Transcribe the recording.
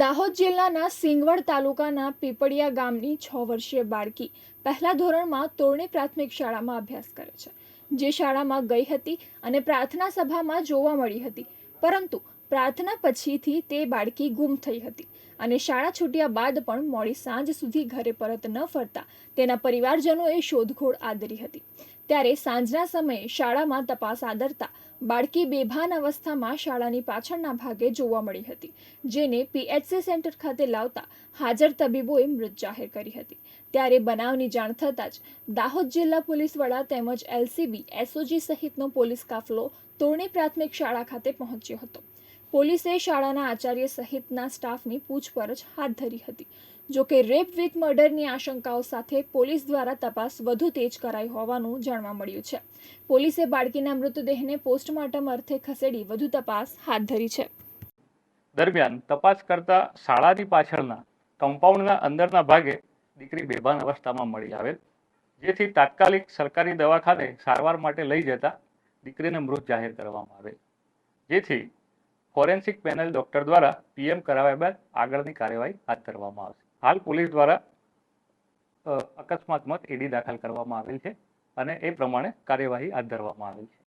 દાહોદ જિલ્લાના સિંગવડ તાલુકાના પીપળિયા ગામની છ વર્ષીય બાળકી પહેલા ધોરણમાં તોરણી પ્રાથમિક શાળામાં અભ્યાસ કરે છે. જે શાળામાં ગઈ હતી અને પ્રાર્થના સભામાં જોવા મળી હતી. પરંતુ પ્રાર્થના પછીથી તે બાળકી ગુમ થઈ હતી અને શાળા છૂટ્યા બાદ પણ મોડી સાંજ સુધી ઘરે પરત ન ફરતા તેના પરિવારજનોએ શોધખોળ આદરી હતી. ત્યારે સાંજના સમયે શાળામાં તપાસ આદરતા બાળકી બેભાન અવસ્થામાં શાળાની પાછળના ભાગે જોવા મળી હતી, જેને પીએચસી સેન્ટર ખાતે લાવતા હાજર તબીબોએ મૃત જાહેર કરી હતી. ત્યારે બનાવની જાણ થતાં જ દાહોદ જિલ્લા પોલીસ વડા તેમજ એલસીબી, એસઓજી સહિતનો પોલીસ કાફલો તોરણી પ્રાથમિક શાળા ખાતે પહોંચ્યો હતો. પોલીસે શાળાના આચાર્ય સહિતના સ્ટાફની પૂછપરછ હાથ ધરી હતી. જોકે રેપ વિથ મર્ડરની આશંકાઓ સાથે પોલીસ દ્વારા તપાસ વધુ તેજ કરાઈ હોવાનું જાણવા મળ્યું છે. પોલીસે બાળકીના મૃતદેહને પોસ્ટમોર્ટમ અર્થે ખસેડી વધુ તપાસ હાથ ધરી છે. દરમિયાન તપાસ કરતા શાળાની પાછળના કમ્પાઉન્ડના અંદરના ભાગે દીકરી બેભાન અવસ્થામાં મળી આવેલ, જેથી તાત્કાલિક સરકારી દવાખાને સારવાર માટે લઈ જતા દીકરીને મૃત જાહેર કરવામાં આવેલ. જેથી ફોરેન્સિક પેનલ ડોક્ટર દ્વારા પીએમ કરાવ્યા બાદ આગળની કાર્યવાહી હાથ ધરવામાં આવશે. હાલ પોલીસ દ્વારા અકસ્માત મત ઈડી દાખલ કરવામાં આવેલ છે અને એ પ્રમાણે કાર્યવાહી હાથ ધરવામાં આવેલ છે.